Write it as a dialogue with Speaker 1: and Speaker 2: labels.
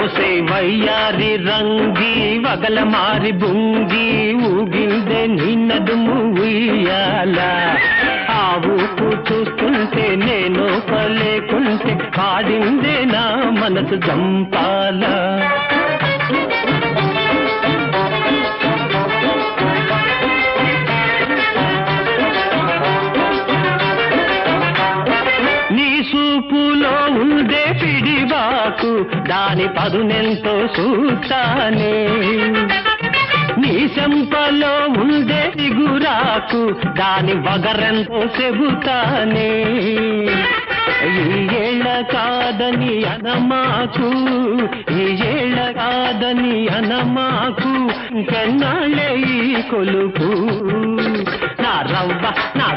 Speaker 1: ఒసే వయ్యారి రంగి వగల మారి బుంగి ఊగిందే నిన్నదు ఉయ్యాల ఆవుకు చూస్తుంటే నేను పలేకుంటే పాడిందే నా మనసు జంపాల. చూపులో ఉండే పిడివాకు దాని పదునెంతో చూస్తానే నీ చెంపలో ఉండే సిగురాకు దాని వగరెంతో చెబుతానే. ఈ ఏళ్ళ కాదని అనమాకు ఈ ఏళ్ళ కాదని అనమాకు ఇంకెన్నాళ్ళే ఈ కొలుపు? నా రవ్వ నా